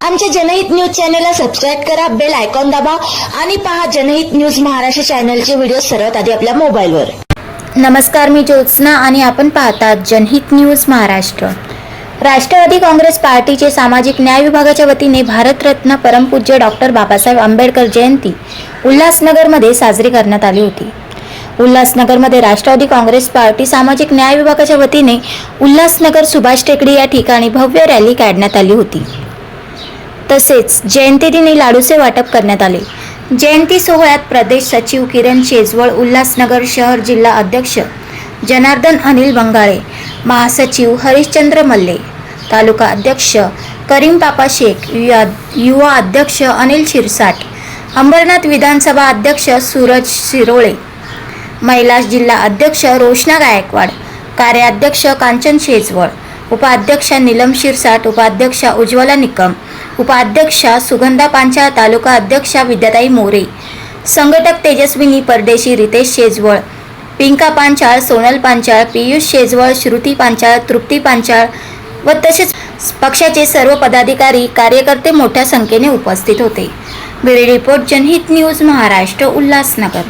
आमच्या जनहित न्यूज चॅनलला सबस्क्राईब करा बेल आयकॉन दाबा आणि पहा जनहित न्यूज महाराष्ट्र चॅनलचे व्हिडिओ सर्वात आधी आपल्या मोबाईलवर. नमस्कार मी ज्योत्स्ना आणि आपण पाहतात जनहित न्यूज महाराष्ट्र. राष्ट्रवादी काँग्रेस पार्टीचे सामाजिक न्याय विभागाच्या वतीने भारतरत्न परमपूज्य डॉक्टर बाबासाहेब आंबेडकर जयंती उल्हासनगरमध्ये साजरी करण्यात आली होती. उल्हासनगरमध्ये राष्ट्रवादी काँग्रेस पार्टी सामाजिक न्याय विभागाच्या वतीने उल्हासनगर सुभाष टेकडी या ठिकाणी भव्य रॅली काढण्यात आली होती. तसेच जयंतीदिनी लाडूचे वाटप करण्यात आले. जयंती सोहळ्यात प्रदेश सचिव किरण शेजवळ उल्हासनगर शहर जिल्हा अध्यक्ष जनार्दन अनिल बंगाळे महासचिव हरिश्चंद्र मल्ले तालुका अध्यक्ष करीम पापा शेख युवा युवा अध्यक्ष अनिल शिरसाट अंबरनाथ विधानसभा अध्यक्ष सूरज शिरोळे महिला जिल्हा अध्यक्ष रोशना गायकवाड कार्याध्यक्ष कांचन शेजवळ उपाध्यक्ष नीलम शिरसाट उपाध्यक्ष उज्ज्वला निकम उपाध्यक्षा सुगंधा पांचाळ तालुका अध्यक्षा विद्याताई मोरे. संघटक तेजस्विनी परदेशी रितेश शेजवळ. पिंका पांचाळ सोनल पांचाळ पियुष शेजवळ श्रुती पांचाळ तृप्ती पांचाळ व तसेच पक्षाचे सर्व पदाधिकारी कार्यकर्ते मोठ्या संख्येने उपस्थित होते. Bureau report Janhit news Maharashtra Ulhasnagar.